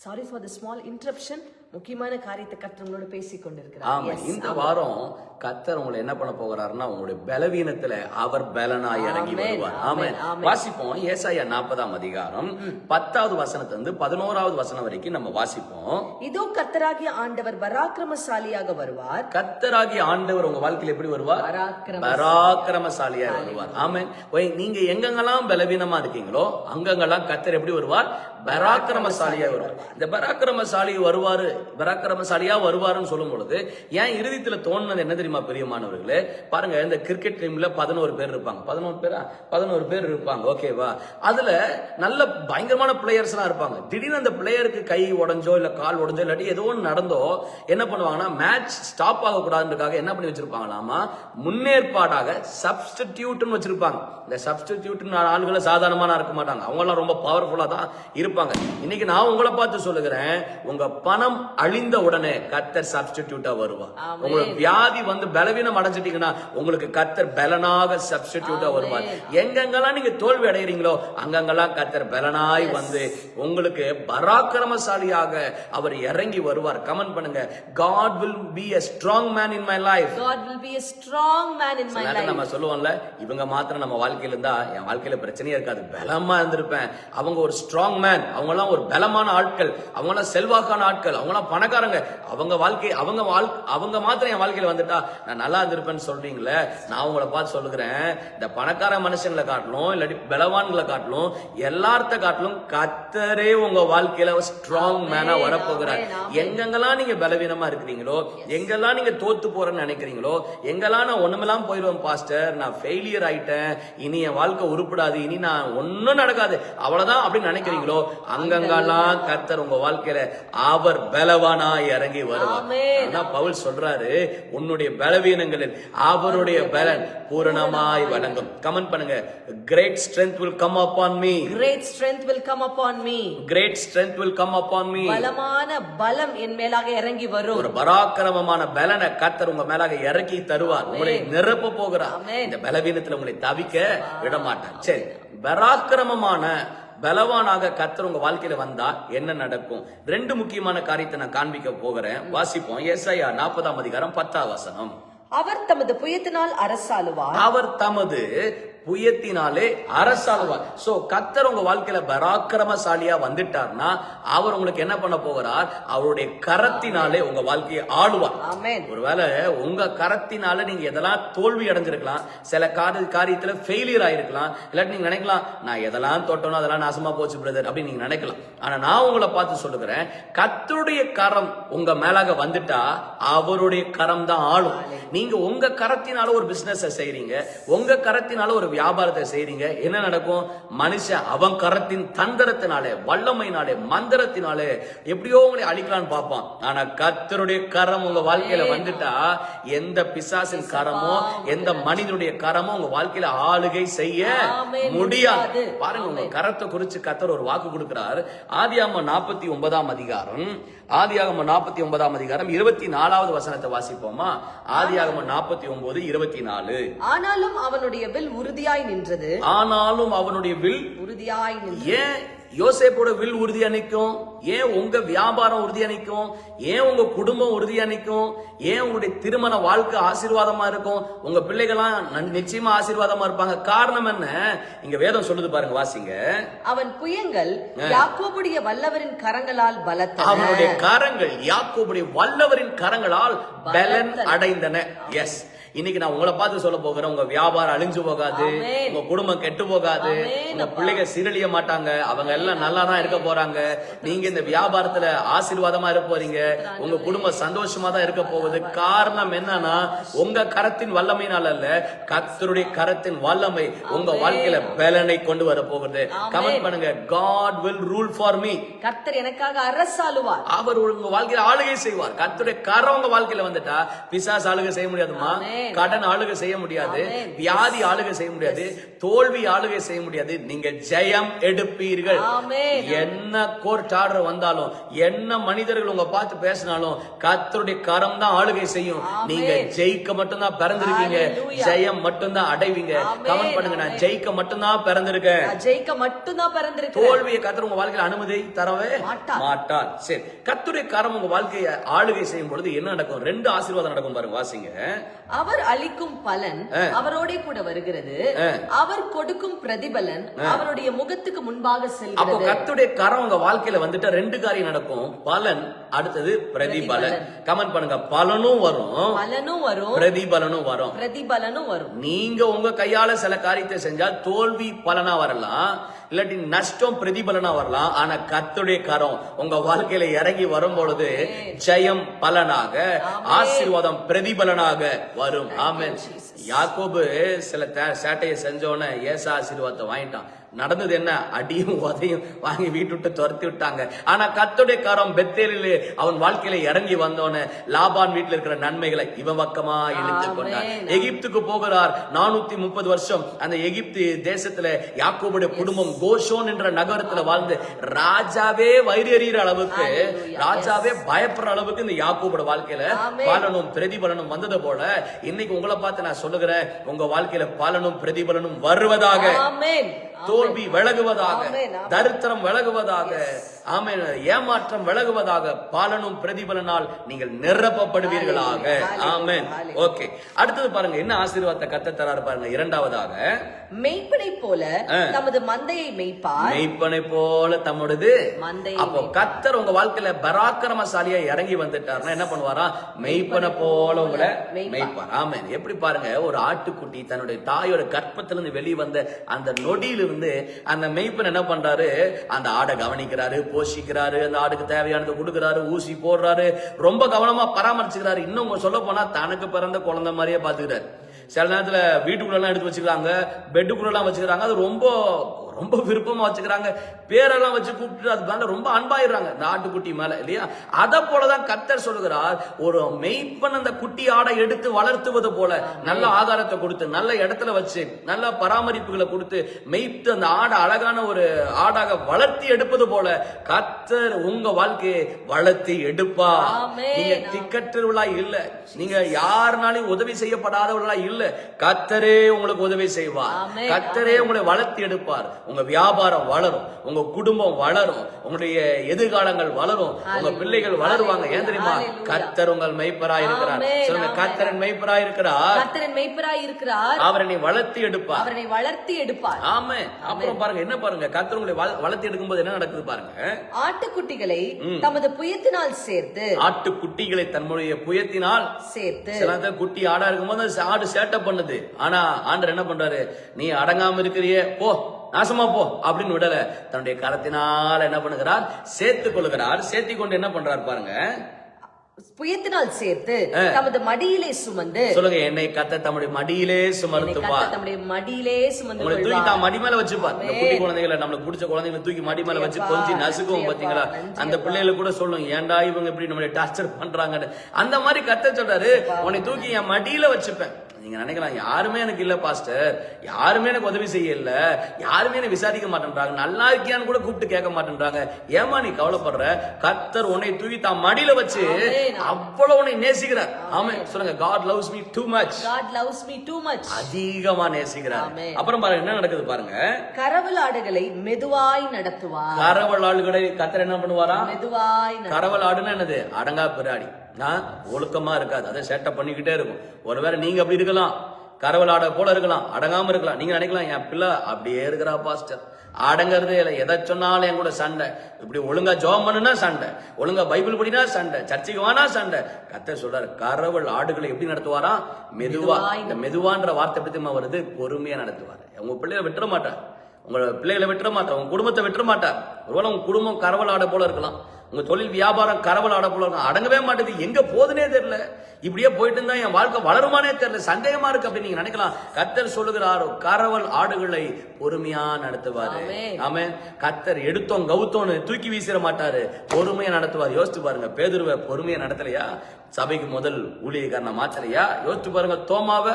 Sorry for the small interruption முக்கியமான காரியத்தை கற்றவங்களோட பேசிக் கொண்டிருக்கிறார் ஆமா இந்த வாரம் கத்தர் உங்களை என்ன பண்ண போகிறாருன்னா உங்களுடைய பலவீனத்துல அவர் பலனாய் இறங்கி வருவார். ஆமென். வாசிப்போம். ஏசாயா நாற்பதாம் அதிகாரம் பத்தாவது வசனத்துல இருந்து பதினோராவது வசனம் வரைக்கும் நம்ம வாசிப்போம். இதோ கர்த்தராகிய ஆண்டவர் பராக்கிரமசாலியாக வருவார். கத்தராகி ஆண்டவர் உங்க வாழ்க்கையில எப்படி வருவார்? பராக்கிரம பராக்கிரமசாலியா வருவார். ஒய், நீங்க எங்கெங்கெல்லாம் பலவீனமா இருக்கீங்களோ அங்கங்கெல்லாம் கத்தர் எப்படி வருவார்? பராக்கிரமசாலியா வருவார். இந்த பராக்கிரமசாலி வருவாரு பராக்கிரமசாலியா வருவாருன்னு சொல்லும் பொழுது ஏன் இறுதித்துல தோணுனது என்ன தெரியுமா பெரியமானவர்களே பாருங்க இந்த கிரிக்கெட் டீம்ல பதினோரு பேர் இருப்பாங்க. பதினோரு பேரா? பதினோரு பேர் இருப்பாங்க. ஓகேவா அதுல நல்ல பயங்கரமான பிளேயர்ஸ் எல்லாம் இருப்பாங்க. திடீர்னு அந்த பிளேயருக்கு கை உடஞ்சோ இல்ல கால் உடஞ்சோ இல்லாட்டி ஏதோ ஒன்று நடந்தோ என்ன பண்ணுவாங்கன்னா மேட்ச் ஸ்டாப் ஆகக்கூடாதுன்றதுக்காக என்ன பண்ணி வச்சிருப்பாங்களாமா? முன்னேற்பாடாக சப்ஸ்டிடியூட்னு வச்சிருப்பாங்க. இந்த சப்ஸ்டிடியூட் ஆளுகளை சாதாரணமான இருக்க மாட்டாங்க. அவங்க எல்லாம் ரொம்ப பவர்ஃபுல்லா தான் இருப்பாங்க. இன்னைக்கு நான் உங்களை பார்த்து சொல்லுகிறேன் உங்க பணம் அழிந்த உடனே கத்தர் சப்ஸ்டிடியூட்டா ஆமென். உங்களுக்கு வியாதி வந்து பலவீனம் அடைஞ்சிட்டீங்கன்னா உங்களுக்கு கத்தர் பலனாக சப்ஸ்டிடியூட்டா வருவார். எங்கெங்கெல்லாம் நீங்க தோல்வி அடைகிறீங்களோ அங்கங்கெல்லாம் கத்தர் பலனாய் வந்து உங்களுக்கு பராக்கிரமசாலியாக அவர் இறங்கி வருவார். கமெண்ட் பண்ணுங்க. God will be God will be a strong man in my சில நேரம் life. நம்ம சொல்லுவோம்ல இவங்க மாத்திரம் நம்ம வாழ்க்கையில இருந்தா என் வாழ்க்கையில பிரச்சனையே இருக்காது. பலமா இருந்திருப்பேன். அவங்க ஒரு ஸ்ட்ராங் மேன் அவங்க எல்லாம் ஒரு பலமான ஆட்கள் அவங்க எல்லாம் செல்வாக்கான ஆட்கள் அவங்க எல்லாம் பணக்காரங்க. அவங்க வாழ்க்கை அவங்க வாழ் அவங்க மாத்திரம் என் வாழ்க்கையில வந்துட்டா நான் நல்லா இருந்திருப்பேன்னு சொல்றீங்களே? நான் உங்களை பார்த்து சொல்லுகிறேன் இந்த பணக்கார மனுஷங்களை காட்டிலும் இல்லாட்டி பலவான்களை காட்டிலும் எல்லார்த்த காட்டிலும் கத்தரே உங்க வாழ்க்கையில ஸ்ட்ராங் மேனா வரப்போகிறார். எங்கெங்கெல்லாம் நீங்க பலவீனமா இருக்கிறீங்களோ எங்கெல்லாம் நீங்க தோத்து போறேன்னு நினைக்கிறீங்களோ எங்கெல்லாம் நான் ஒண்ணுமெல்லாம் போயிடுவேன் பாஸ்டர் நான் ஃபெயிலியர் ஆயிட்டேன் இனி என் வாழ்க்கை உருப்படாது இனி நான் ஒண்ணும் நடக்காது அவ்வளவுதான் அப்படின்னு நினைக்கிறீங்களோ அங்கங்கெல்லாம் கர்த்தர் உங்க வாழ்க்கையில அவர் பலவானா இறங்கி வருவார். பவுல் சொல்றாரு உன்னுடைய பலவீனங்களில் அவருடைய பலன் பூரணமாய் வழங்கும் கமெண்ட் பண்ணுங்க. Great strength will come upon me. Great strength will come upon me. Great strength will come upon me. பலமான பலம் என் மேலாக இறங்கி வரும். ஒரு பராக்கிரமமான பலனை கத்தர் உங்க மேலாக இறக்கி தருவார். உங்களை நிரப்ப போகிறார். இந்த பலவீனத்துல உங்களை தவிக்க விட மாட்டார் சரி. பராக்கிரமமான பலவானாக கத்தர் உங்க வாழ்க்கையில வந்தா என்ன நடக்கும்? ரெண்டு முக்கியமான காரியத்தை நான் காண்பிக்க போகிறேன். வாசிப்போம். ஏசாயா நாற்பதாம் அதிகாரம் பத்தாம் வசனம். அவர் தமது புயத்தினால் அரசாளுவார். அவர் தமது புயத்தினாலே அரசாளுவார் சோ கத்தர் உங்க வாழ்க்கையில பராக்கிரமசாலியா வந்துட்டார்னா அவர் உங்களுக்கு என்ன பண்ண போகிறார்? அவருடைய கரத்தினாலே உங்க வாழ்க்கையை ஆளுவார். ஆமென். ஒருவேளை உங்க கரத்தினால நீங்க எதெல்லாம் தோல்வி அடைஞ்சிருக்கலாம் சில காரிய காரியத்துல ஃபெயிலியர் ஆயிருக்கலாம் இல்லாட்டி நீங்க நினைக்கலாம் நான் எதெல்லாம் தொட்டனோ அதெல்லாம் நாசமா போச்சு பிரதர் அப்படின்னு நீங்க நினைக்கலாம். ஆனா நான் உங்களை பார்த்து சொல்லுகிறேன் கத்தருடைய கரம் உங்க மேலாக வந்துட்டா அவருடைய கரம் தான் ஆளும் நீங்க உங்க கரத்தினால ஒரு பிசினஸ் செய்றீங்க உங்க கரத்தினால ஒரு வியாபாரத்தை செய்றீங்க என்ன நடக்கும்? மனுஷன் அவன் கரத்தின் தந்திரத்தினாலே வல்லமையினாலே மந்திரத்தினாலே எப்படியோ உங்களை அழிக்கலாம்னு பார்ப்பான். ஆனா கத்தருடைய கரம் உங்க வாழ்க்கையில வந்துட்டா எந்த பிசாசின் கரமோ எந்த மனிதனுடைய கரமோ உங்க வாழ்க்கையில ஆளுகை செய்ய முடியாது. முடியாது. பாருங்க உங்க கரத்தை குறிச்சு கத்தர் ஒரு வாக்கு கொடுக்கிறார். ஆதியாம நாற்பத்தி ஒன்பதாம் அதிகாரம். ஆதியாகம நாற்பத்தி ஒன்பதாம் அதிகாரம் இருபத்தி நாலாவது வசனத்தை வாசிப்போமா? ஆதியாகம நாற்பத்தி ஒன்பது இருபத்தி நாலு. ஆனாலும் அவனுடைய வில் உறுதியாய் நின்றது. ஆனாலும் அவனுடைய வில் உறுதியாய் ஏன் யோசேப்போட வில் உறுதியா நிற்கும் ஏன் உங்க வியாபாரம் உறுதியா நிற்கும் ஏன் உங்க குடும்பம் உறுதியா நிற்கும் ஏன் உங்களுடைய திருமண வாழ்க்கை ஆசீர்வாதமா இருக்கும் உங்க பிள்ளைகள்லாம் நிச்சயமா ஆசீர்வாதமா இருப்பாங்க. காரணம் என்ன? இங்க வேதம் சொல்லுது பாருங்க வாசிங்க. அவன் புயங்கள் யாக்கோபுடைய வல்லவரின் கரங்களால் பலத்தன. அவனுடைய கரங்கள் யாக்கோபுடைய வல்லவரின் கரங்களால் பலன் அடைந்தன. எஸ் இன்னைக்கு நான் உங்களை பார்த்து சொல்ல போகிறேன் உங்க வியாபாரம் அழிஞ்சு போகாது. உங்க குடும்பம் கெட்டு போகாது உங்க. பிள்ளைங்க சீரழிய மாட்டாங்க அவங்க எல்லாம் நல்லா தான் இருக்க போறாங்க. நீங்க இந்த வியாபாரத்துல ஆசீர்வாதமா இருக்க போறீங்க. உங்க குடும்பம் சந்தோஷமா தான் இருக்க போகுது. காரணம் என்னன்னா உங்க கரத்தின் வல்லமையினால அல்ல கர்த்தருடைய கரத்தின் வல்லமை உங்க வாழ்க்கையில பலனை கொண்டு வர போகுது. கமெண்ட் பண்ணுங்க. God will rule for me கர்த்தர் எனக்காக அரசாளுவார். அவர் உங்க வாழ்க்கையில ஆளுகை செய்வார். கர்த்தருடைய கரம் உங்க வாழ்க்கையில வந்துட்டா பிசாசு ஆளுகை செய்ய முடியாதுமா. கடன் ஆளுகை செய்ய முடியாது. வியாதி ஆளுகை செய்ய முடியாது தோல்வி ஆளுகை செய்ய முடியாது நீங்க ஜெயம் எடுப்பீர்கள். என்ன கோர்ட் ஆர்டர் வந்தாலும் என்ன மனிதர்கள் உங்க பார்த்து பேசினாலும் கர்த்தருடைய கரம் தான் ஆளுகை செய்யும். நீங்க ஜெயிக்க மட்டும்தான் பிறந்திருக்கீங்க. ஜெயம் மட்டும்தான் அடைவீங்க. கமெண்ட் பண்ணுங்க நான். ஜெயிக்க மட்டும்தான் பிறந்திருக்கேன் ஜெயிக்க மட்டும்தான் பிறந்திருக்கிறேன் தோல்வியை கத்தர் உங்க வாழ்க்கையில அனுமதி தரவே மாட்டார். மாட்டார் சரி கத்துடைய கரம் உங்க வாழ்க்கையை ஆளுகை செய்யும் பொழுது என்ன நடக்கும் ரெண்டு ஆசீர்வாதம் நடக்கும் பாருங்க வாசிங்க அவர் அளிக்கும் பலன் அவரோட கூட வருகிறது. அவர் கொடுக்கும் பிரதிபலன் அவருடைய முகத்துக்கு முன்பாக அப்போ செல்கிறது கத்துடைய கரம் உங்க வாழ்க்கையில வந்துட்டு ரெண்டு காரியம் நடக்கும். பலன் அடுத்தது பிரதிபலன். கமெண்ட் பண்ணுங்க. பலனும் வரும். பலனும் வரும். பிரதிபலனும் வரும். பிரதிபலனும் வரும். நீங்க உங்க கையால சில காரியத்தை செஞ்சா தோல்வி பலனா வரலாம். இல்லாட்டி நஷ்டம் பிரதிபலனா வரலாம். ஆனா கத்துடைய கரம் உங்க வாழ்க்கையில இறங்கி வரும் பொழுது ஜெயம் பலனாக ஆசீர்வாதம் பிரதிபலனாக வரும். ஆமென். யாக்கோபு சில சேட்டையை செஞ்சோன்னே ஏசா ஆசீர்வாதத்தை வாங்கிட்டான். நடந்தது என்ன? அடியும் உதையும் வாங்கி வீட்டு விட்டு துரத்தி விட்டாங்க. ஆனா கத்துடைய கரம் பெத்தேலிலே அவன் வாழ்க்கையில இறங்கி வந்தோன்னு லாபான் வீட்டுல இருக்கிற நன்மைகளை இவன் பக்கமா இழுத்து கொண்டார். எகிப்துக்கு போகிறார். நானூத்தி முப்பது வருஷம் அந்த எகிப்து தேசத்துல யாக்கோபுடைய குடும்பம் கோஷோன் என்ற நகரத்துல வாழ்ந்து ராஜாவே வயிறு எறிகிற அளவுக்கு. ராஜாவே பயப்படுற அளவுக்கு இந்த யாக்கோபோட வாழ்க்கையில. பலனும் பிரதிபலனும் வந்தது போல இன்னைக்கு உங்களை பார்த்து நான் சொல்லுகிறேன் உங்க வாழ்க்கையில பலனும் பிரதிபலனும் வருவதாக. தோல்வி விலகுவதாக. தரித்திரம் விலகுவதாக ஆமென் ஏமாற்றம் விலகுவதாக பலனும் பிரதிபலனால் நீங்கள் நிரப்பப்படுவீர்களாக. ஆமென். ஓகே. அடுத்தது பாருங்க என்ன ஆசீர்வாதத்தை கத்த தராரு பாருங்க இரண்டாவதாக. மெய்ப்பனை போல தமது மந்தையை மெய்ப்பார். மெய்ப்பனை போல தம்முடையது. மந்தையை அப்போ கத்தர் உங்க வாழ்க்கையில பராக்கிரமசாலியா இறங்கி வந்துட்டாருன்னா என்ன பண்ணுவாரா? மெய்ப்பனை போல உங்களை. மெய்ப்பார். ஆமென். எப்படி பாருங்க ஒரு ஆட்டுக்குட்டி தன்னுடைய தாயோட கற்பத்திலிருந்து வெளியே வந்த அந்த நொடியிலிருந்து அந்த மெய்ப்பன் என்ன பண்றாரு? அந்த ஆடை கவனிக்கிறாரு போஷிக்கிறாரு அந்த ஆடுக்கு தேவையானதை கொடுக்குறாரு ஊசி போடுறாரு ரொம்ப கவனமா பராமரிச்சுக்கிறாரு. இன்னும் சொல்ல போனா தனக்கு பிறந்த குழந்தை மாதிரியே பாத்துக்கிறாரு சில நேரத்துல வீட்டுக்குள்ளெல்லாம் எடுத்து வச்சுக்கிறாங்க பெட்டுக்குள்ளெல்லாம் வச்சுக்கிறாங்க. அது ரொம்ப ரொம்ப விருப்பமா வச்சுக்கிறாங்க. பேரெல்லாம் வச்சு கூப்பிட்டு அது மேல ரொம்ப அன்பாயிடுறாங்க. இந்த ஆட்டுக்குட்டி மேல இல்லையா? அதை போலதான் கத்தர் சொல்லுகிறார். ஒரு மெய்ப்பன் அந்த குட்டி ஆடை எடுத்து வளர்த்துவது போல நல்ல ஆகாரத்தை கொடுத்து நல்ல இடத்துல வச்சு நல்ல பராமரிப்புகளை கொடுத்து மெய்த்து அந்த ஆடை அழகான ஒரு ஆடாக வளர்த்தி எடுப்பது போல கத்தர் உங்க வாழ்க்கையை வளர்த்தி எடுப்பா. நீங்க திக்கற்றவர்களா இல்ல. நீங்க யாருனாலையும் உதவி செய்யப்படாதவர்களா இல்ல. கத்தரே உங்களுக்கு உதவி செய்வார். கத்தரே உங்களை வளர்த்தி எடுப்பார். உங்க வியாபாரம் வளரும் உங்க குடும்பம் வளரும் உங்களுடைய எதிர்காலங்கள் வளரும் உங்க. பிள்ளைகள் வளருவாங்க. ஏன் தெரியுமா. கத்தர் உங்கள் மெய்ப்பராய் இருக்கிறார். சொல்லுங்க. கத்தரன் மெய்ப்பராய் இருக்கிறார். கர்த்தரின் மெய்ப்பராய் இருக்கிறார். அவரை நீ வளர்த்தி எடுப்பார். அவரை வளர்த்தி எடுப்பார். ஆமே அப்புறம் பாருங்க என்ன பாருங்க? கத்தர் உங்களை வள- வளர்த்தி எடுக்கும்போது என்ன நடக்குது பாருங்க? ஆட்டுக்குட்டிகளை தமது புயத்தினால் சேர்த்து ஆட்டுக்குட்டிகளை தன்னுடைய புயத்தினால் சேர்த்து சில குட்டி ஆடா இருக்கும்போது ஆடு சேட்டை பண்ணுது. ஆனா ஆண்டர் என்ன பண்றாரு? நீ அடங்காம இருக்கிறியே. போ. நாசமா போ அப்படின்னு விடல. தன்னுடைய கரத்தினால் என்ன பண்ணுகிறார்? சேர்த்து கொள்கிறார். சேர்த்தி கொண்டு என்ன பண்றாரு பாருங்க. புயத்தினால் சேர்த்து தமது மடியிலே சுமந்து சொல்லுங்க என்னை கத்த தம்முடைய மடியிலே என்னை சுமர்த்துப்பா கர்த்தர் தம்முடைய மடியிலே சுமந்து உங்களை தூக்கி. தான் மடி மேல வச்சுப்பா. இந்த குட்டி குழந்தைகளை நம்மளுக்கு பிடிச்ச குழந்தைகளை தூக்கி மடி மேல வச்சு கொஞ்சம் நசுக்குவோம் பாத்தீங்களா? அந்த பிள்ளைகளை கூட சொல்லும் ஏன்டா இவங்க இப்படி நம்மளை டார்ச்சர் பண்றாங்கன்னு? அந்த மாதிரி கத்த சொல்றாரு. உன்னை தூக்கி என் மடியில வச்சுப்பேன். நீங்க நினைக்கலாம் யாருமே எனக்கு இல்ல பாஸ்டர். யாருமே எனக்கு உதவி செய்ய இல்ல யாருமே எனக்கு விசாரிக்க மாட்டேன்றாங்க. நல்லா இருக்கியான்னு கூட கூப்பிட்டு கேட்க மாட்டேன்றாங்க. ஏமா நீ கவலைப்படுற? கத்தர் உன்னை தூக்கி தான் மடியில வச்சு. அவ்வளவு உன்னை நேசிக்கிறார் ஆமே சொல்லுங்க God loves me too much God loves me too much. அதிகமா நேசிக்கிறார். அப்புறம் பாருங்க என்ன நடக்குது பாருங்க. கரவல் ஆடுகளை மெதுவாய் நடத்துவார். கரவல் ஆளுகளை கத்தர் என்ன பண்ணுவாரா? மெதுவாய் நட- கரவல் ஆடுன்னா என்னது? அடங்கா பிராடி. நான் ஒழுக்கமா இருக்காது. அதை சேட்டை பண்ணிக்கிட்டே இருக்கும். ஒருவேளை நீங்க அப்படி இருக்கலாம். கரவல் ஆட போல இருக்கலாம். அடங்காம இருக்கலாம். நீங்க நினைக்கலாம் என் பிள்ளை அப்படியே இருக்கிறா பாஸ்டர். அடங்கறதே இல்லை. எதை சொன்னாலும் என் கூட சண்டை. இப்படி ஒழுங்கா ஜோம் பண்ணுனா சண்டை. ஒழுங்கா பைபிள் படினா சண்டை. சர்ச்சைக்கு வானா சண்டை. கத்தர் சொல்றாரு கரவல் ஆடுகளை எப்படி நடத்துவாரா? மெதுவா. இந்த மெதுவான்ற வார்த்தை எப்படி வருது? பொறுமையா நடத்துவார். உங்க பிள்ளைகளை விட்டுற மாட்டார். உங்க பிள்ளைகளை விட்டுற மாட்டார். உங்க குடும்பத்தை விட்டுற மாட்டார். ஒருவேளை உங்க குடும்பம் கரவல் ஆட போல இருக்கலாம். உங்க தொழில் வியாபாரம் கரவல் ஆட போல இருக்கும். அடங்கவே மாட்டேது எங்க போகுதுனே தெரியல. இப்படியே போயிட்டு இருந்தா என் வாழ்க்கை வளருமானே தெரியல. சந்தேகமா இருக்கு அப்படின்னு நீங்க நினைக்கலாம். கத்தர் சொல்லுகிறார் கரவல் ஆடுகளை பொறுமையா நடத்துவாரு. ஆமே கத்தர் எடுத்தோம் கவுத்தோன்னு தூக்கி வீசிட மாட்டாரு. பொறுமையா நடத்துவார். யோசிச்சு பாருங்க பேதுருவ பொறுமையா நடத்தலையா? சபைக்கு முதல் ஊழியக்காரனை மாத்தலையா? யோசிச்சு பாருங்க தோமாவை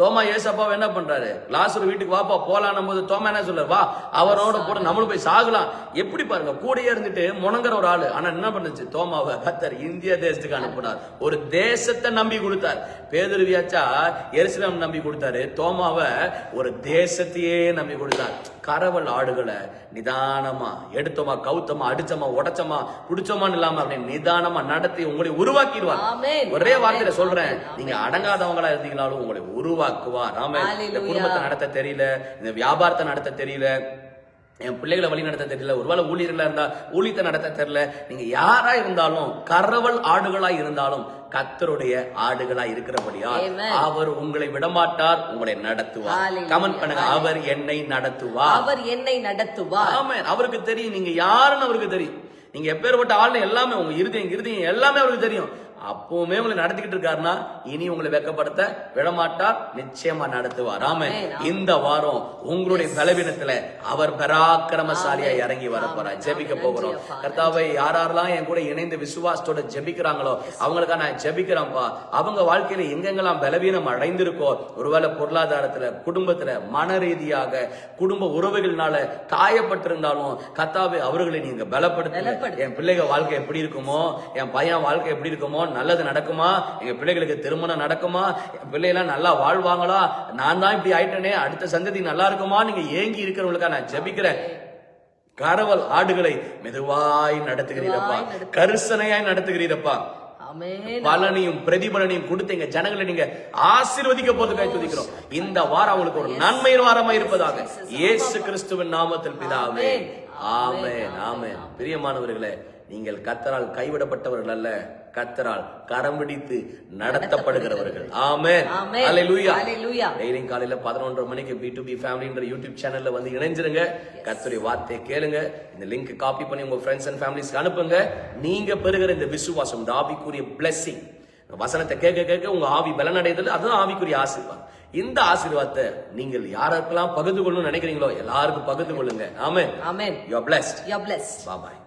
தோமா ஏசப்பாவை என்ன பண்றாரு? லாசர் வீட்டுக்கு வாப்பா போலான்னும் போது தோமா என்ன சொல்றாரு? வா அவரோட கூட நம்மளும் போய் சாகலாம். எப்படி பாருங்க கூடயே இருந்துட்டு முணங்குற ஒரு ஆளு. ஆனா என்ன பண்ணுச்சு? தோமாவை கத்தர் இந்திய தேசத்துக்கு அனுப்பினார். ஒரு தேசத்தை நம்பி கொடுத்தார். பேதுருவியாச்சா எரிசிலம் நம்பி கொடுத்தாரு. தோமாவை ஒரு தேசத்தையே நம்பி கொடுத்தார். கரவல் ஆடுகளை நிதானமா எடுத்தோமா கவுத்தமா அடிச்சோமா உடைச்சோமா புடிச்சோமான்னு இல்லாம அப்படி நிதானமா நடத்தி உங்களை உருவாக்கிடுவார். ஒரே வார்த்தையில. சொல்றேன். நீங்க அடங்காதவங்களா இருந்தீங்களாலும் உங்களை உருவாக்குவார் ஆமா இந்த. குடும்பத்தை நடத்த தெரியல இந்த வியாபாரத்தை நடத்த தெரியல என் பிள்ளைகளை வழி நடத்த தெரியல ஒருவேளை ஊழியர்களா இருந்தா ஊழியத்தை நடத்த தெரியல. நீங்க யாரா இருந்தாலும் கரவல் ஆடுகளா இருந்தாலும் கத்தருடைய ஆடுகளா இருக்கிறபடியா Amen. அவர் உங்களை விடமாட்டார் உங்களை நடத்துவார். கமெண்ட் பண்ணுங்க. அவர் என்னை நடத்துவார். அவர் என்னை நடத்துவார். ஆமென் அவருக்கு தெரியும். நீங்க யாருன்னு அவருக்கு தெரியும். நீங்க எப்பேற்பட்ட ஆள்னு எல்லாமே உங்க இருதயம் இருதயம் எல்லாமே அவருக்கு தெரியும். அப்பவுமே உங்களை நடத்திக்கிட்டு இருக்காருன்னா இனி உங்களை வெக்கப்படுத்த விடமாட்டார் நிச்சயமா நடத்துவார் ஆமென் ஆமென். இந்த வாரம் உங்களுடைய பலவீனத்துல அவர் பராக்கிரமசாலியா. இறங்கி வர போறார். ஜெபிக்க. போகிறோம். கர்த்தாவை யாரெல்லாம் என் கூட இணைந்து விசுவாசத்தோட ஜெபிக்கிறாங்களோ அவங்களுக்கா நான் ஜெபிக்கிறேன்ப்பா அவங்க வாழ்க்கையில எங்கெங்கெல்லாம் பலவீனம் அடைந்திருக்கோ ஒருவேளை பொருளாதாரத்துல குடும்பத்துல மன ரீதியாக குடும்ப உறவுகள்னால காயப்பட்டிருந்தாலும் கத்தாவை அவர்களை நீங்க பலப்படுத்த பலப்படுத்து. என் பிள்ளைங்க வாழ்க்கை எப்படி இருக்குமோ என் பையன் வாழ்க்கை எப்படி இருக்குமோ நல்லது நடக்குமா? எங்க பிள்ளைகளுக்கு திருமணம் நடக்குமா? பிள்ளைலாம் நல்லா வாழ்வாங்களா? நான் தான் இப்படி ஆயிட்டனே அடுத்த சந்ததி நல்லா இருக்குமா? நீங்க ஏங்கி இருக்கிறவங்களுக்கா நான் ஜெபிக்கிறேன். கரவல் ஆடுகளை மெதுவாய் நடத்துகிறீரப்பா. கரிசனையாய் நடத்துகிறீரப்பா. பலனையும் பிரதிபலனையும் கொடுத்து எங்க ஜனங்களை நீங்க ஆசீர்வதிக்க போறதுக்காக துதிக்கிறோம் இந்த வாரம் அவங்களுக்கு ஒரு நன்மை வாரமா இருப்பதாக. இயேசு கிறிஸ்துவின் நாமத்தில் பிதாவே. ஆமென். ஆமென். பிரியமானவர்களே நீங்கள் கத்தரால் கைவிடப்பட்டவர்கள் அல்ல. கத்தரால் கரம் பிடித்து நடத்தப்படுகிறவர்கள். அல்லேலூயா அல்லேலூயா. டெய்லியும் காலையில பதினொன்றரை மணிக்கு பி டு பி ஃபேமிலின்ற யூடியூப் சேனல்ல வந்து இணைஞ்சிருங்க. கர்த்தருடைய வார்த்தையை கேளுங்க. இந்த லிங்க் காப்பி பண்ணி உங்க ஃப்ரெண்ட்ஸ் அண்ட் ஃபேமிலிஸ்க்கு அனுப்புங்க. நீங்க பெறுகிற இந்த விசுவாசம் இந்த ஆவிக்குரிய வசனத்தை கேட்க கேட்க உங்க ஆவி பலனடைதல் அதுதான் ஆவிக்குரிய ஆசீர்வாதம். இந்த ஆசீர்வாதத்தை நீங்கள் யாருக்கெல்லாம் பகிர்ந்து கொள்ளணும்னு நினைக்கிறீங்களோ எல்லாருக்கும் பகிர்ந்து கொள்ளுங்க. Amen. Amen. You are blessed you are blessed bye